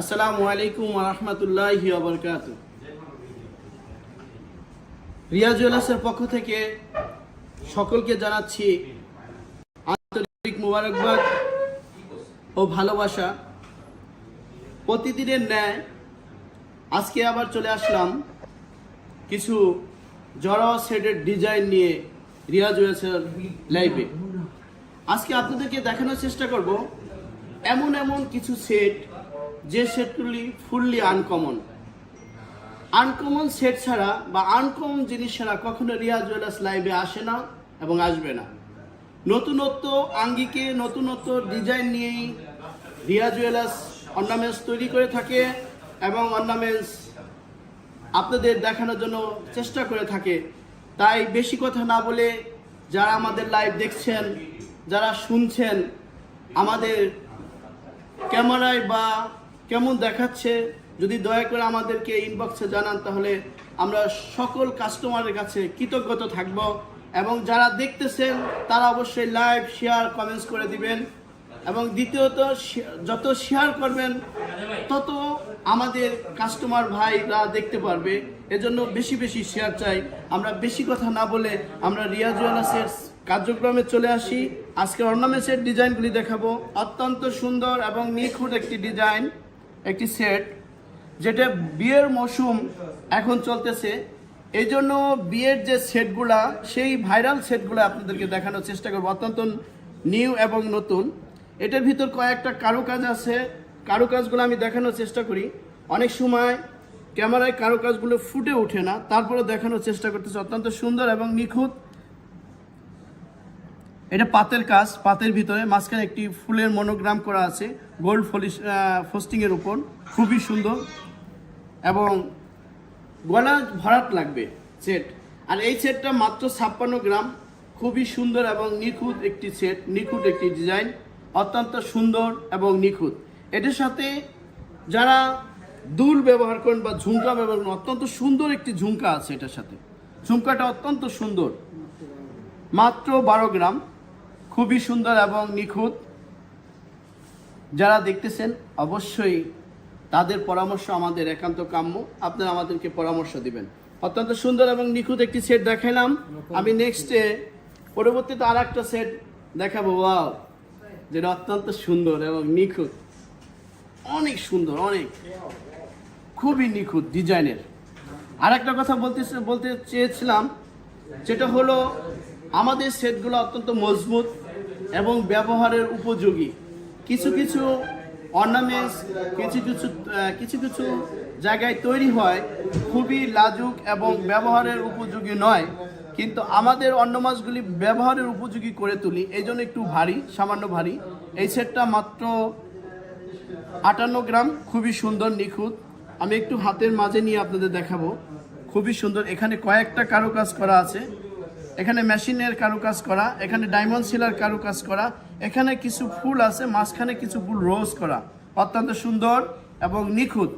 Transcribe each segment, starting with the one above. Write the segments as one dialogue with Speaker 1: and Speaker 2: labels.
Speaker 1: আসসালামু আলাইকুম রহমতুল্লাহ বরকাত রিয়া জুয়েলার্সের পক্ষ থেকে সকলকে জানাচ্ছি আন্তরিক মুবারকবাদ ও ভালোবাসা। প্রতিদিনের ন্যায় আজকে আবার চলে আসলাম কিছু জড়া সেটের ডিজাইন নিয়ে রিয়া জুয়েলার্সের লাইভে। আজকে আপনাদেরকে দেখানোর চেষ্টা করব এমন এমন কিছু সেট যে সেটগুলি ফুললি আনকমন আনকমন সেট ছাড়া বা আনকমন জিনিস ছাড়া কখনো রিয়া জুয়েলার্স লাইভে আসে না এবং আসবে না। নতুনত্ব আঙ্গিকে নতুনত্ব ডিজাইন নিয়েই রিয়া জুয়েলার্স অর্নামেন্টস তৈরি করে থাকে এবং অর্নামেন্টস আপনাদের দেখানোর জন্য চেষ্টা করে থাকে। তাই বেশি কথা না বলে যারা আমাদের লাইভ দেখছেন, যারা শুনছেন, আমাদের ক্যামেরায় বা কেমন দেখাচ্ছে? যদি দয়া করে আমাদেরকে ইনবক্সে জানান, তাহলে আমরা সকল কাস্টমারের কাছে কৃতজ্ঞতা থাকব। এবং যারা দেখতেছেন, তারা অবশ্যই লাইভ শেয়ার কমেন্টস করে দিবেন। এবং দ্বিতীয়ত যত শেয়ার করবেন, তত আমাদের কাস্টমার ভাইরা দেখতে পারবে। এজন্য বেশি বেশি শেয়ার চাই। আমরা বেশি কথা না বলে আমরা রিয়া জুয়েলার্সের কার্যক্রমে চলে আসি। আজকে অর্নামেন্টসের ডিজাইনগুলি দেখাবো। অত্যন্ত সুন্দর এবং নিখুঁত একটি ডিজাইন একটি সেট যেটা বিয়ের মৌসুম এখন চলতেছে। এই জন্য বিয়ের যে সেটগুলা, সেই ভাইরাল সেটগুলো আপনাদেরকে দেখানোর চেষ্টা করব। অত্যন্ত নিউ এবং নতুন। এটার ভিতর কয়েকটা কারুকাজ আছে। কারুকাজগুলো আমি দেখানোর চেষ্টা করি। অনেক সময় ক্যামেরায় কারুকাজগুলো ফুটে ওঠে না। তারপরে দেখানোর চেষ্টা করতেছে। অত্যন্ত সুন্দর এবং নিখুঁত। এটা পাতের কাজ, পাতের ভিতরে মাঝখানে একটি ফুলের মনোগ্রাম করা আছে গোল্ড ফলিশ ফোস্টিং এর উপর। খুবই সুন্দর এবং গলা ভরাট লাগবে সেট আর এই সেটটা মাত্র ছাপ্পান্ন গ্রাম। খুবই সুন্দর এবং নিখুঁত একটি সেট নিখুঁত একটি ডিজাইন অত্যন্ত সুন্দর এবং নিখুঁত। এটার সাথে যারা দুল ব্যবহার করেন বা ঝুমকা ব্যবহার করেন, অত্যন্ত সুন্দর একটি ঝুমকা আছে এটার সাথে। ঝুমকাটা অত্যন্ত সুন্দর। মাত্র বারো গ্রাম। খুবই সুন্দর এবং নিখুঁত। যারা দেখতেছেন, অবশ্যই তাদের পরামর্শ আমাদের একান্ত কাম্য। আপনারা আমাদেরকে পরামর্শ দিবেন। অত্যন্ত সুন্দর এবং নিখুঁত একটি সেট দেখালাম আমি নেক্সটে পরবর্তীতে আর একটা সেট দেখাবো। ওয়াও যেটা অত্যন্ত সুন্দর এবং নিখুঁত। অনেক সুন্দর, অনেক। খুবই নিখুঁত ডিজাইনের। আর একটা কথা বলতে বলতে চেয়েছিলাম যেটা হলো আমাদের সেটগুলো অত্যন্ত মজবুত। এবং ব্যবহারের উপযোগী। কিছু কিছু অর্নামেন্টস, কিছু কিছু কিছু কিছু জায়গায় তৈরি হয়, খুবই লাজুক এবং ব্যবহারের উপযোগী নয়, কিন্তু আমাদের অন্য মাছগুলি ব্যবহারের উপযোগী করে তুলি। এই জন্য একটু ভারী, সামান্য ভারী। এই সেটটা মাত্র আটান্ন গ্রাম, খুবই সুন্দর, নিখুঁত। আমি একটু হাতের মাঝে নিয়ে আপনাদের দেখাবো। খুবই সুন্দর। এখানে কয়েকটা কারুকাজ করা আছে। এখানে মেশিনের কারুকাজ করা, এখানে ডায়মন্ড সিলার কারুকাজ করা, এখানে কিছু ফুল আছে, মাঝখানে কিছু ফুল রোজ করা। অত্যন্ত সুন্দর এবং নিখুঁত।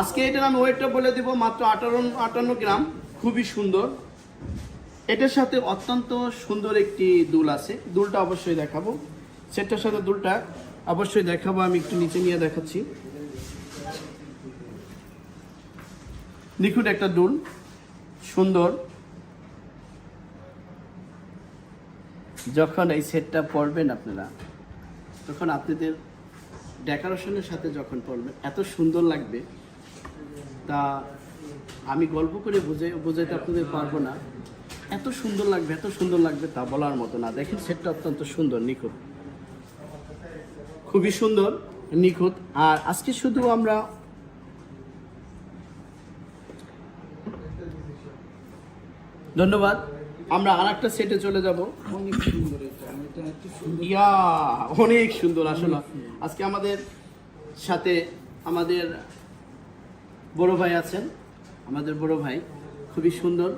Speaker 1: আজকে এটার আমি ওয়েটটা বলে দিব, মাত্র আটান্ন আটান্ন গ্রাম। খুবই সুন্দর। এটার সাথে অত্যন্ত সুন্দর একটি দুল আছে। দুলটা অবশ্যই দেখাবো। সেটার সাথে দুলটা অবশ্যই দেখাবো, আমি একটু নিচে নিয়ে দেখাচ্ছি। নিখুঁত একটা দুল। সুন্দর। যখন এই সেটটা পরবেন আপনারা, তখন আপনাদের ডেকোরেশনের সাথে যখন পরবেন এত সুন্দর লাগবে। তা আমি গল্প করে বুঝে, বোঝাইতে আপনাদের পারব না। এত সুন্দর লাগবে, এত সুন্দর লাগবে তা বলার মতো না। দেখেন সেটটা অত্যন্ত সুন্দর, নিখুঁত। খুবই সুন্দর, নিখুঁত। আর আজকে শুধু আমরা ধন্যবাদ। আমরা আর একটা সেটে চলে যাব।
Speaker 2: অনেক সুন্দর
Speaker 1: ইয়া অনেক সুন্দর আসলে। আজকে আমাদের সাথে আমাদের বড় ভাই আছেন। আমাদের বড় ভাই খুবই সুন্দর।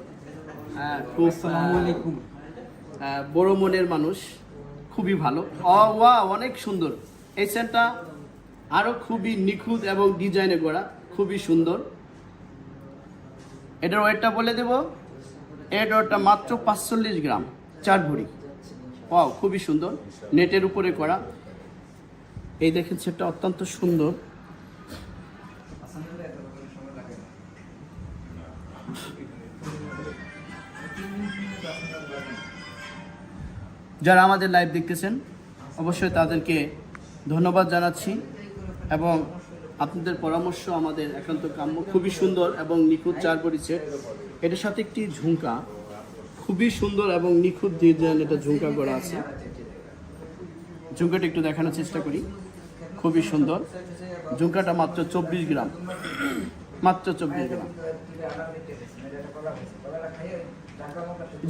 Speaker 1: খুব
Speaker 2: আসসালামু আলাইকুম।
Speaker 1: আহ, বড় মনের মানুষ খুবই ভালো। অ ওয়া অনেক সুন্দর। এই সেটটা আরও খুবই নিখুঁত এবং ডিজাইনে করা খুবই সুন্দর। এটার ওয়েটটা বলে দেব। এর মাত্র পাঁচচল্লিশ গ্রাম, চার ভরি। ওয়াও খুবই সুন্দর, নেটের উপরে করা। এই দেখেন, সেটটা অত্যন্ত সুন্দর। যারা আমাদের লাইভ দেখতেছেন, অবশ্যই তাদেরকে ধন্যবাদ জানাচ্ছি এবং আপনাদের পরামর্শ, আমাদের একান্ত কাম্য। খুবই সুন্দর এবং নিখুঁত চার পরিচয় এটার সাথে একটি ঝুমকা। খুবই সুন্দর এবং নিখুঁত ডিজাইন এটা ঝুমকা করা আছে। ঝুমকাটা একটু দেখানোর চেষ্টা করি। খুবই সুন্দর। ঝুমকাটা মাত্র চব্বিশ গ্রাম। মাত্র চব্বিশ গ্রাম।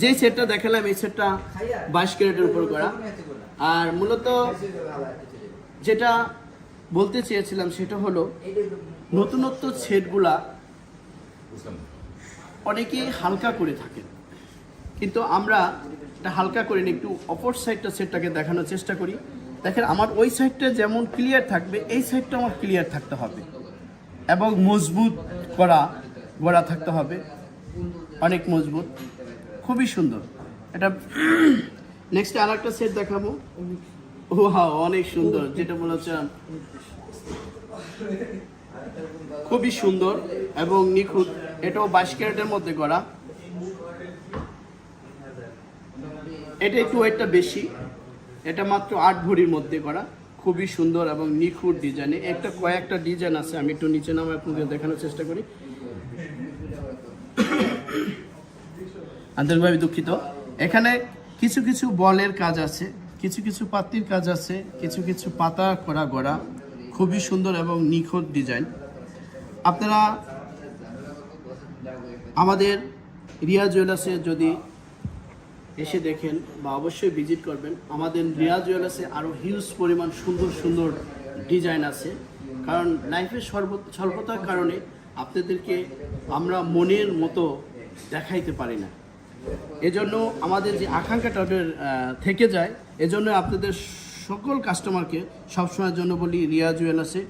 Speaker 1: যে সেটটা দেখালাম, এই সেটটা বাইশ ক্যারেটের উপর করা। আর মূলত যেটা বলতে চেয়েছিলাম সেটা হলো, নতুনত্ব সেটগুলা অনেকেই হালকা করে থাকেন। কিন্তু আমরা এটা হালকা করে একটু অপর সাইডটা সেটটাকে দেখানোর চেষ্টা করি। দেখেন, আমার ওই সাইডটা যেমন ক্লিয়ার থাকবে, এই সাইডটা আমার ক্লিয়ার থাকতে হবে। এবং মজবুত করা, গড়া থাকতে হবে। অনেক মজবুত। খুবই সুন্দর। এটা নেক্সট আর একটা সেট দেখাবো। ও হা অনেক সুন্দর। যেটা মনে হচ্ছে খুবই সুন্দর এবং নিখুঁত। এটাও বাইশ ক্যারেটের মধ্যে করা। এটা একটু ওয়েটটা বেশি। এটা মাত্র আট ভরির মধ্যে করা। খুবই সুন্দর এবং নিখুঁত ডিজাইনে। একটা কয়েকটা ডিজাইন আছে, আমি একটু নিচে নামে আপনাদের দেখানোর চেষ্টা করি। আন্তরিকভাবে দুঃখিত। এখানে কিছু কিছু বলের কাজ আছে, কিছু কিছু পাতির কাজ আছে, কিছু কিছু পাতা করা গড়া। খুবই সুন্দর এবং নিখুঁত ডিজাইন। আপনারা আমাদের রিয়া জুয়েলার্সে যদি এসে দেখেন বা অবশ্যই ভিজিট করবেন আমাদের রিয়া জুয়েলার্সে আরও হিউজ পরিমাণ সুন্দর সুন্দর ডিজাইন আছে। কারণ লাইফের স্বল্পতার কারণে আপনাদেরকে আমরা মনের মতো দেখাইতে পারি না। এজন্য আমাদের যে আকাঙ্ক্ষাটা ওদের, থেকে যায় এজন্য আপনাদের সকল কাস্টমারকে সবসময়ের জন্য বলি রিয়া জুয়েলার্সে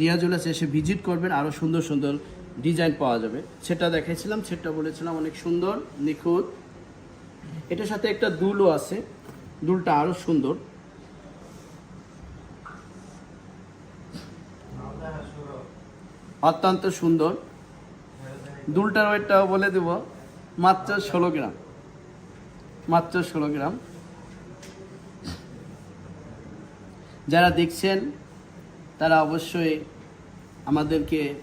Speaker 1: রিয়া জুয়েলার্সে এসে ভিজিট করবেন আরও সুন্দর সুন্দর ডিজাইন পাওয়া যাবে। সেটা দেখাইছিলাম, সেটা বলেছিলাম, অনেক সুন্দর, নিখুঁত। এটার সাথে একটা দুলও আছে, দুলটা আরও সুন্দর। অত্যন্ত সুন্দর। দুলটার ওয়েটটাও বলে দেব, মাত্র ষোলো গ্রাম। মাত্র ষোলো গ্রাম। যারা দেখছেন, তারা অবশ্যই আমাদেরকে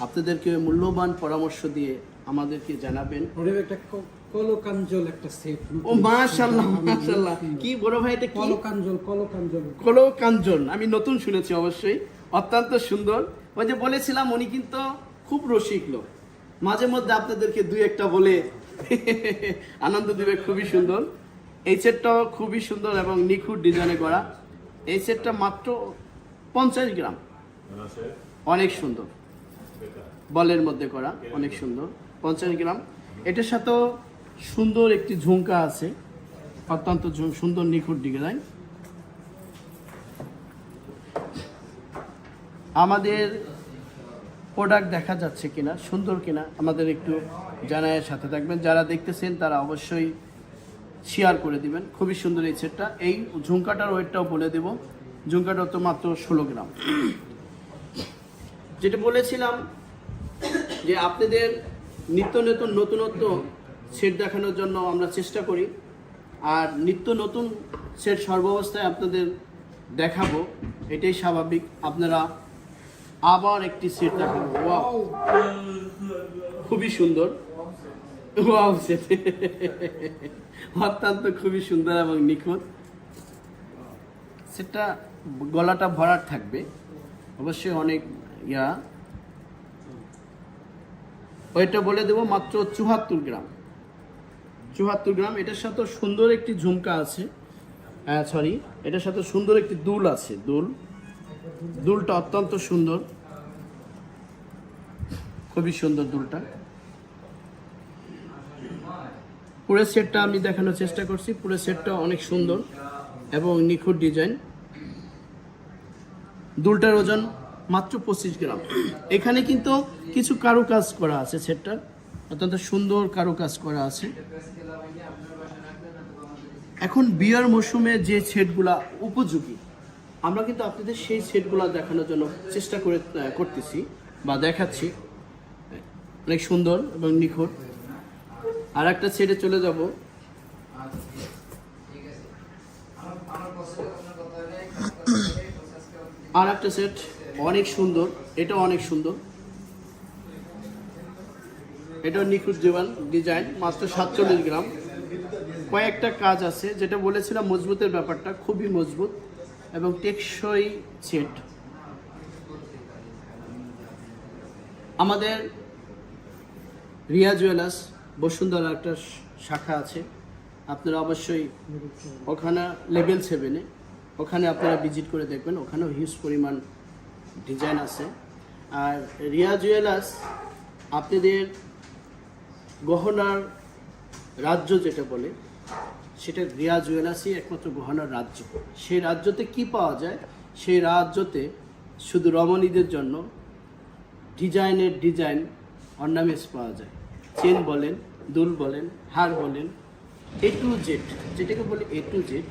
Speaker 1: আপনাদেরকে মূল্যবান পরামর্শ দিয়ে আমাদেরকে জানাবেন।
Speaker 2: ওরে একটা ক- কলকাঞ্জল একটা সেট
Speaker 1: ও মাশাল্লাহ মাশাল্লাহ কি বড় ভাই এটা কি?
Speaker 2: কলকাঞ্জল কলকাঞ্জল।
Speaker 1: কলো আমি নতুন শুনেছি অবশ্যই অত্যন্ত সুন্দর। ওই যে বলেছিলাম উনি কিন্তু খুব রসিক লোক। মাঝে মধ্যে আপনাদেরকে দুই একটা বলে আনন্দ দিবে খুবই সুন্দর। এই সেটটাও খুবই সুন্দর এবং নিখুঁত ডিজাইনে করা। এই সেটটা মাত্র পঞ্চাশ গ্রাম। অনেক সুন্দর। বলের মধ্যে করা, অনেক সুন্দর। পঞ্চাশ গ্রাম। এটার সাথেও সুন্দর একটি ঝুমকা আছে। অত্যন্ত সুন্দর নিখুঁত ডিজাইন। আমাদের প্রোডাক্ট দেখা যাচ্ছে কিনা, সুন্দর কিনা, আমাদের একটু জানায় সাথে থাকবেন। যারা দেখতেছেন, তারা অবশ্যই শেয়ার করে দিবেন। খুবই সুন্দর এই সেটটা। এই ঝুমকাটার ওয়েটটাও বলে দেব। ঝুমকাটা তো মাত্র ষোলো গ্রাম। যেটা বলেছিলাম যে আপনাদের নিত্য নতুন নতুনত্ব সেট দেখানোর জন্য আমরা চেষ্টা করি। আর নিত্য নতুন সেট সর্বাবস্থায় আপনাদের দেখাবো, এটাই স্বাভাবিক। আপনারা আবার একটি সেট দেখাবো। খুবই সুন্দর। অত্যন্ত খুবই সুন্দর এবং নিখুঁত। সেটা গলাটা ভরাট থাকবে। অবশ্যই অনেক ইয়া। ওইটা বলে দেবো মাত্র চুহাত্তর গ্রাম। চুহাত্তর গ্রাম, এটার সাথে সুন্দর একটি ঝুমকা আছে। হ্যাঁ সরি এটার সাথে সুন্দর একটি দুল আছে, দুল। দুলটা অত্যন্ত সুন্দর। খুবই সুন্দর দুলটা। পুরো সেটটা আমি দেখানোর চেষ্টা করছি। পুরো সেটটা অনেক সুন্দর এবং নিখুঁত ডিজাইন। দুলটার ওজন মাত্র পঁচিশ গ্রাম। এখানে কিন্তু কিছু কারুকাজ করা আছে সেটটার অত্যন্ত সুন্দর কারুকাজ করা আছে। এখন বিয়ার মৌসুমে যে সেটগুলা উপযোগী, আমরা কিন্তু আপনাদের সেই সেটগুলো দেখানোর জন্য চেষ্টা করে করতেছি বা দেখাচ্ছি। অনেক সুন্দর এবং নিখুঁত। আর একটা সেটে চলে যাব। আর একটা সেট। অনেক সুন্দর এটা অনেক সুন্দর। এটা নিখুঁত জীবন ডিজাইন, মাত্র সাতচল্লিশ গ্রাম। কয়েকটা কাজ আছে, যেটা বলেছিলাম মজবুতের ব্যাপারটা, খুবই মজবুত এবং টেকসই সেট। আমাদের রিয়া জুয়েলার্স, বসুন্ধরা একটা শাখা আছে। আপনারা অবশ্যই ওখানে লেভেল সেভেনে, ওখানে আপনারা ভিজিট করে দেখবেন, ওখানেও হিউজ পরিমাণ ডিজাইন আছে। আর রিয়া জুয়েলার্স আপনাদের গহনার রাজ্য যেটা বলে, সেটা রিয়া জুয়েলার্সই একমাত্র গহনার রাজ্য। সেই রাজ্যতে কি পাওয়া যায়? সেই রাজ্যতে শুধু রমণীদের জন্য ডিজাইনের ডিজাইন অর্নামেন্টস পাওয়া যায়। চেন বলেন, দুল বলেন, হার বলেন এ টু জেড যেটাকে বলে এ টু জেড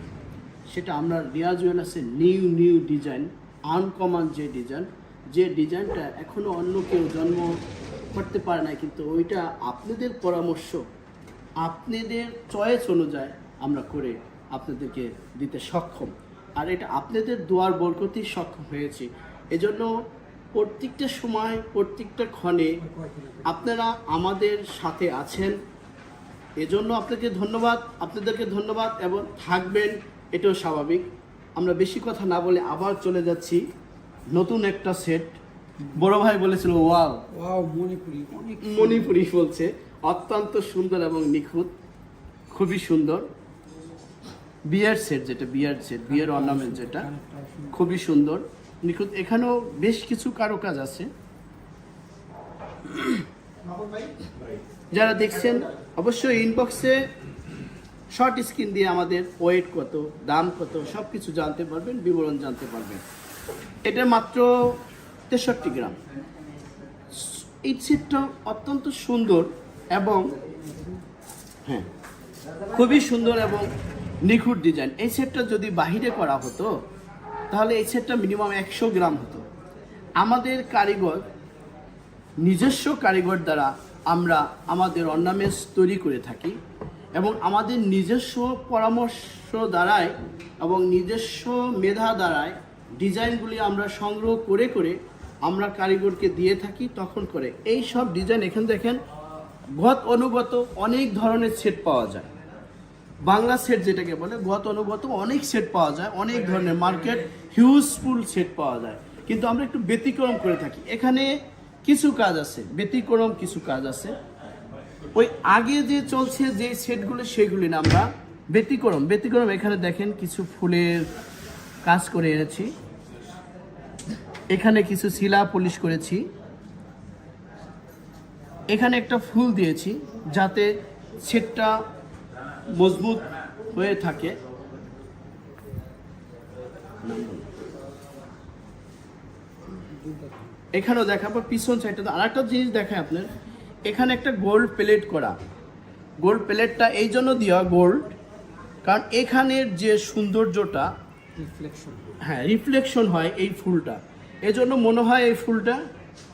Speaker 1: সেটা আমরা রিয়া জুয়েলার্সের নিউ নিউ ডিজাইন আনকমন যে ডিজাইন যে ডিজাইনটা এখনও অন্য কেউ জন্ম করতে পারে না কিন্তু ওইটা আপনাদের পরামর্শ, আপনাদের চয়েস অনুযায়ী আমরা করে আপনাদেরকে দিতে সক্ষম। আর এটা আপনাদের দোয়ার বরকতেই সক্ষম হয়েছি। এজন্য প্রত্যেকটা সময়, প্রত্যেকটা ক্ষণে আপনারা আমাদের সাথে আছেন। এজন্য আপনাকে ধন্যবাদ, আপনাদেরকে ধন্যবাদ এবং থাকবেন, এটাও স্বাভাবিক। আমরা বেশি কথা না বলে আবার চলে যাচ্ছি নতুন একটা সেট বড় ভাই বলেছিল ওয়াও।
Speaker 2: ওয়াও মণিপুরি
Speaker 1: মণিপুরি। বলছে অত্যন্ত সুন্দর এবং নিখুঁত খুবই সুন্দর। বিয়ার সেট যেটা বিয়ার সেট বিয়ার অর্নামেন্ট যেটা খুবই সুন্দর নিখুঁত। এখানেও বেশ কিছু কারুকাজ আছে। যারা দেখছেন অবশ্যই ইনবক্সে শর্ট স্ক্রিন দিয়ে আমাদের ওয়েট কত, দাম কত সব কিছু জানতে পারবেন, বিবরণ জানতে পারবেন। এটা মাত্র তেষট্টি গ্রাম। এই সেটটা অত্যন্ত সুন্দর এবং হ্যাঁ খুবই সুন্দর এবং নিখুঁত ডিজাইন এই সেটটা যদি বাহিরে করা হতো, তাহলে এই সেটটা মিনিমাম একশো গ্রাম হতো। আমাদের কারিগর, নিজস্ব কারিগর দ্বারা আমরা আমাদের অর্নামেন্টস তৈরি করে থাকি। এবং আমাদের নিজস্ব পরামর্শ দ্বারায় এবং নিজস্ব মেধা দ্বারায় ডিজাইনগুলি আমরা সংগ্রহ করে করে আমরা কারিগরকে দিয়ে থাকি তখন করে। এই সব ডিজাইন এখানে দেখেন, গত অনুগত অনেক ধরনের সেট পাওয়া যায়। বাংলা সেট যেটাকে বলে, গত অনুগত অনেক সেট পাওয়া যায়, অনেক ধরনের মার্কেট হিউজফুল সেট পাওয়া যায়। কিন্তু আমরা একটু ব্যতিক্রম করে থাকি। এখানে কিছু কাজ আছে, ব্যতিক্রম কিছু কাজ আছে। ওই আগে যে চলছে যে সেটগুলো, সেগুলি না আমরা ব্যতিক্রম ব্যতিক্রম। এখানে দেখেন কিছু ফুলের কাজ করে এনেছি। এখানে কিছু শিলা পলিশ করেছি। এখানে একটা ফুল দিয়েছি যাতে সেটটা মজবুত হয়ে থাকে। এখানেও দেখাবো, পিছন সাইডটা আর একটা জিনিস দেখায় আপনার। এখানে একটা গোল্ড প্লেট করা। গোল্ড প্লেটটা এই জন্য দেওয়া গোল্ড কারণ এখানের যে সৌন্দর্যটা
Speaker 2: রিফ্লেকশন
Speaker 1: হ্যাঁ রিফ্লেকশন হয় এই ফুলটা। এজন্য মনে হয় এই ফুলটা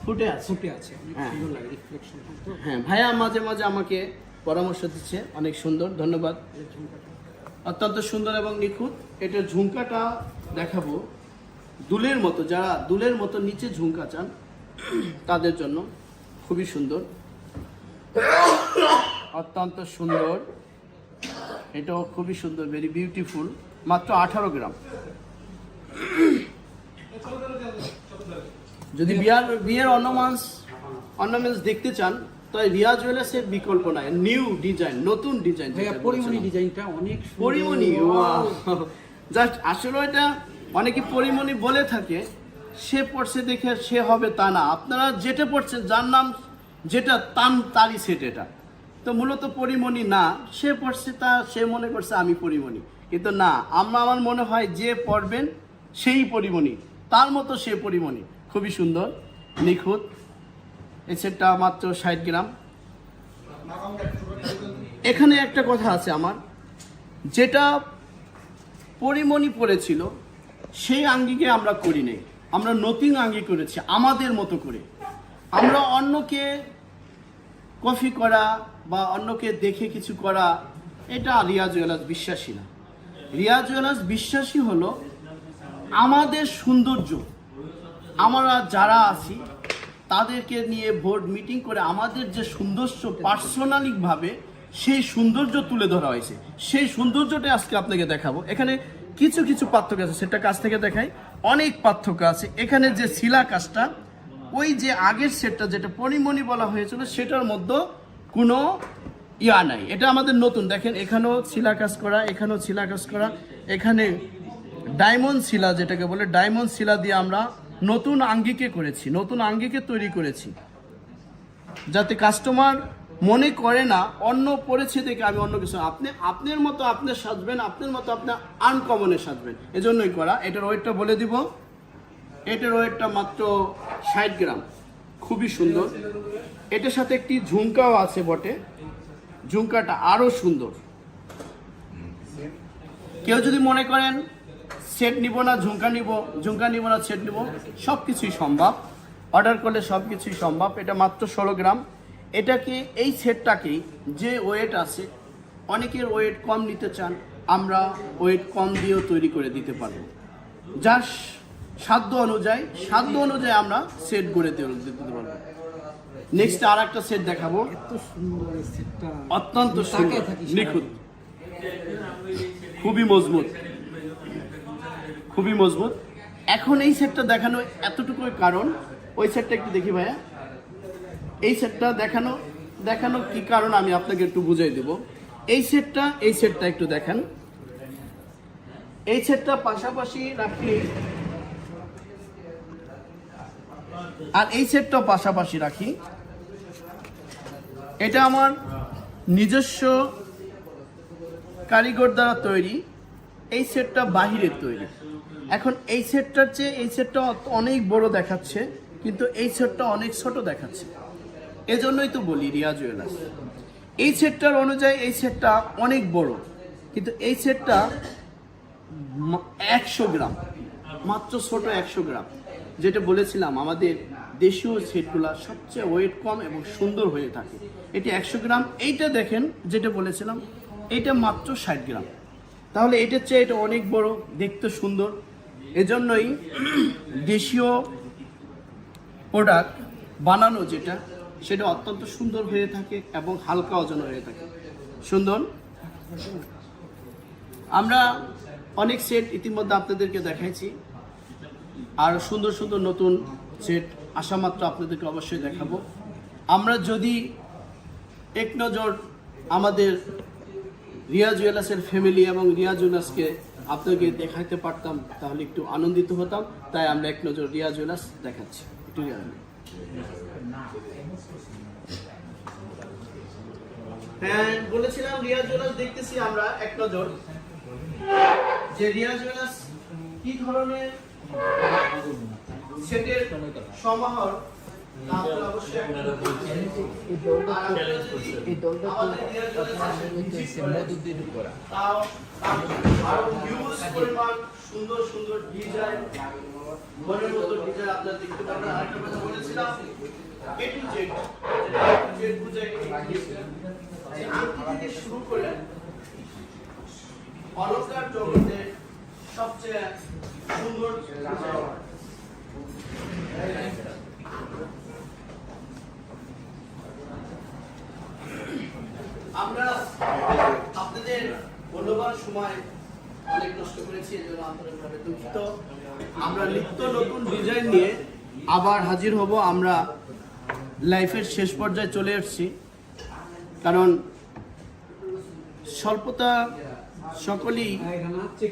Speaker 1: ফুটে আছে।
Speaker 2: ফুটে আছে।
Speaker 1: হ্যাঁ।
Speaker 2: সুন্দর লাগে রিফ্লেকশন
Speaker 1: হ্যাঁ ভাইয়া মাঝে মাঝে আমাকে পরামর্শ দিচ্ছে। অনেক সুন্দর ধন্যবাদ। অত্যন্ত সুন্দর এবং নিখুঁত। এটা ঝুমকাটা দেখাবো। দুলের মতো যারা দুলের মতো নিচে ঝুমকা চান তাদের জন্য খুবই সুন্দর। অত্যন্ত সুন্দর। এটাও খুবই সুন্দর ভেরি বিউটিফুল মাত্র আঠারো গ্রাম। যদি বিয়ার বিয়ের অর্নামেন্টস অর্নামেন্টস দেখতে চান তাহলে রিয়া জুয়েলার্সের বিকল্প নাই। নিউ ডিজাইন নতুন ডিজাইন
Speaker 2: পরিমণি ডিজাইনটা অনেক।
Speaker 1: পরিমণি জাস্ট আসলে এটা অনেকে পরিমণি বলে থাকে সে পড়ছে দেখে সে হবে তা না। আপনারা যেটা পড়ছেন যার নাম যেটা তান তারই সেট এটা। তো মূলত পরিমণি না, সে পড়ছে তা, সে মনে করছে আমি পরিমণি। কিন্তু না, আমরা আমার মনে হয় যে পড়বেন সেই পরিমণি। তার মতো সে পরিমণি। খুবই সুন্দর, নিখুঁত। এই সেটটা মাত্র ষাট গ্রাম। এখানে একটা কথা আছে আমার। যেটা পরিমণি পড়েছিল, সেই আঙ্গিকে আমরা করি নাই। আমরা নতুন আঙ্গি করেছি, আমাদের মতো করে। আমরা অন্যকে কফি করা বা অন্যকে দেখে কিছু করা, এটা রিয়া জুয়েলার্স বিশ্বাসী না। রিয়া জুয়েলার্স বিশ্বাসী হলো, আমাদের সৌন্দর্য, আমরা যারা আছি, তাদেরকে নিয়ে বোর্ড মিটিং করে আমাদের যে সৌন্দর্য পার্সোনালিকভাবে, সেই সৌন্দর্য তুলে ধরা হয়েছে। সেই সৌন্দর্যটা আজকে আপনাকে দেখাবো। এখানে কিছু কিছু পার্থক্য আছে, সেটা কাছ থেকে দেখাই। অনেক পার্থক্য আছে। এখানে যে শিলা কাজটা ওই যে আগের সেটটা যেটা পরিমণি বলা হয়েছিল, সেটার মধ্যে কোনো ইয়া নাই। এটা আমাদের নতুন। দেখেন, এখানেও শিলা কাজ করা, এখানেও শিলা কাজ করা। এখানে ডায়মন্ড শিলা যেটাকে বলে, ডায়মন্ড শিলা দিয়ে আমরা নতুন আঙ্গিকে করেছি, নতুন আঙ্গিকে তৈরি করেছি। যাতে কাস্টমার মনে করে না, অন্য পড়েছে দেখে আমি অন্য কিছু আপনি, আপনার মতো আপনি সাজবেন, আপনার মতো আপনি আনকমনে সাজবেন। এজন্যই করা। এটার ওয়েটটা বলে দিব। এটার ওয়েটটা মাত্র ষাট গ্রাম। খুবই সুন্দর। এটার সাথে একটি ঝুমকাও আছে বটে। ঝুমকাটা আরও সুন্দর। কেউ যদি মনে করেন, সেট নিব না, ঝুমকা নিব ঝুমকা নিব না, সেট নিব সব কিছুই সম্ভব। অর্ডার করলে সব কিছুই সম্ভব। এটা মাত্র ষোলো গ্রাম। এটাকে এই সেটটাকেই যে ওয়েট আছে, অনেকের ওয়েট কম নিতে চান, আমরা ওয়েট কম দিয়েও তৈরি করে দিতে পারব। যার সাধ্য অনুযায়ী সাধ্য অনুযায়ী আমরা সেট গড়ে দিয়ে- দিতে পারব। নেক্সট আর একটা সেট দেখাবো অত্যন্ত সুন্দর নিখুঁত। খুবই মজবুত। খুবই মজবুত। এখন এই সেটটা দেখানো এতটুকুই কারণ। ওই সেটটা একটু দেখি ভাইয়া। এই সেটটা দেখানো দেখানো কি কারণ আমি আপনাকে একটু বুঝাই দেব। এই সেটটা এই সেটটা একটু দেখেন। এই সেটটা পাশাপাশি রাখি আর এই সেটটাও পাশাপাশি রাখি। এটা আমার নিজস্ব কারিগর দ্বারা তৈরি, এই সেটটা বাহিরের তৈরি। এখন এই সেটটার চেয়ে এই সেটটা অনেক বড় দেখাচ্ছে, কিন্তু এই সেটটা অনেক ছোট দেখাচ্ছে। এজন্যই তো বলি রিয়া জুয়েলার্স এই সেটটার অনুযায়ী এই সেটটা অনেক বড়, কিন্তু এই সেটটা একশো গ্রাম, মাত্র ছোট একশো গ্রাম, যেটা বলেছিলাম আমাদের দেশীয় সেটগুলো সবচেয়ে ওয়েট কম এবং সুন্দর হয়ে থাকে। এটি একশো গ্রাম। এইটা দেখেন, যেটা বলেছিলাম এটা মাত্র ষাট গ্রাম। তাহলে এটার চেয়ে এটা অনেক বড়, দেখতে সুন্দর। এজন্যই দেশীয় প্রোডাক্ট বানানো যেটা, সেটা অত্যন্ত সুন্দর হয়ে থাকে এবং হালকা ওজন হয়ে থাকে। সুন্দর? আমরা অনেক সেট ইতিমধ্যে আপনাদেরকে দেখাইছি। আর সুন্দর সুন্দর নতুন সেট আসা মাত্র আপনাদেরকে অবশ্যই দেখাবো। আমরা যদি এক নজর আমাদের রিয়া জুয়েলাসের ফ্যামিলি এবং রিয়া জুয়েলাসকে আপনাকে দেখাতে পারতাম, তাহলে একটু আনন্দিত হতাম। তাই আমরা এক নজর রিয়া জুয়েলাস দেখাচ্ছি। একটু। হ্যাঁ বলেছিলাম রিয়া জুয়েলার্স দেখতেছি আমরা এক নজর। যে রিয়া জুয়েলার্স কি ধরনের সেটের সমাহার সুন্দর সুন্দর ডিজাইন মনের মতো ডিজাইন আপনারা দেখতে পাবেন। আরেকটা কথা বলেছিলাম এ টু জেড জেড বুঝাই থেকে শুরু করে অলঙ্কার জগতে সবচেয়ে সুন্দর আমরা আপনাদের মূল্যবান সময় অনেক নষ্ট করেছি এর জন্য আন্তরিকভাবে দুঃখিত। আমরা নিত্য নতুন ডিজাইন নিয়ে আবার হাজির হব। আমরা লাইফের শেষ পর্যায়ে চলে এসেছি। কারণ স্বল্পতা সকলেই
Speaker 2: আছে,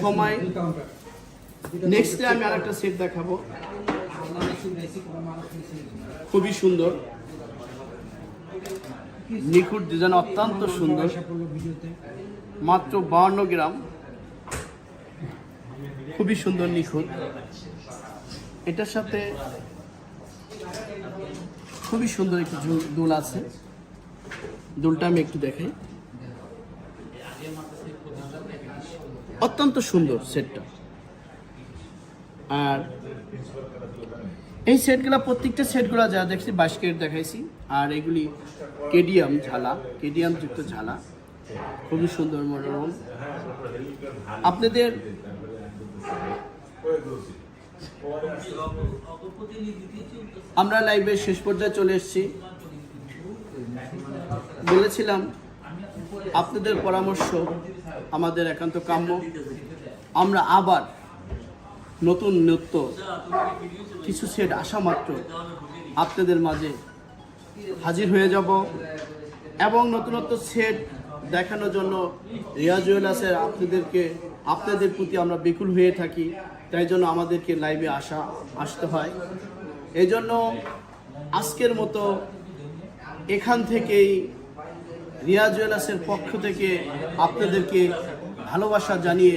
Speaker 1: সময়- নেক্সটে আমি সেট দেখাবো।
Speaker 2: আমরা একটু বেশি করে
Speaker 1: খুবই সুন্দর। নিখুঁত ডিজাইন অত্যন্ত সুন্দর। মাত্র বাউন্ন গ্রাম। খুবই সুন্দর নিখুঁত। এটার সাথে খুবই সুন্দর একটি দুল আছে। দুলটা আমি একটু দেখাই। অত্যন্ত সুন্দর সেটটা আর এই সেটগুলো, প্রত্যেকটা সেটগুলো যা দেখছি, বাইশ কেট দেখাইছি। আর এগুলি কেডিয়াম ঝালা কেডিয়াম যুক্ত ঝালা। খুবই সুন্দর মনোরম। আপনাদের আমরা লাইভের শেষ পর্যায়ে চলে এসেছি। বলেছিলাম, আপনাদের পরামর্শ, আমাদের একান্ত কাম্য। আমরা আবার নতুন নৃত্য, কিছু সেট আসা মাত্র। আপনাদের মাঝে হাজির হয়ে যাব। এবং নতুনত্ব সেট দেখানোর জন্য রিয়া জুয়েলার্সের আপনাদেরকে, আপনাদের প্রতি আমরা বিকুল হয়ে থাকি। তাই জন্য আমাদেরকে লাইভে আসা, আসতে হয়। এই জন্য আজকের মতো এখান থেকেই রিয়া জুয়েলার্সের পক্ষ থেকে আপনাদেরকে ভালোবাসা জানিয়ে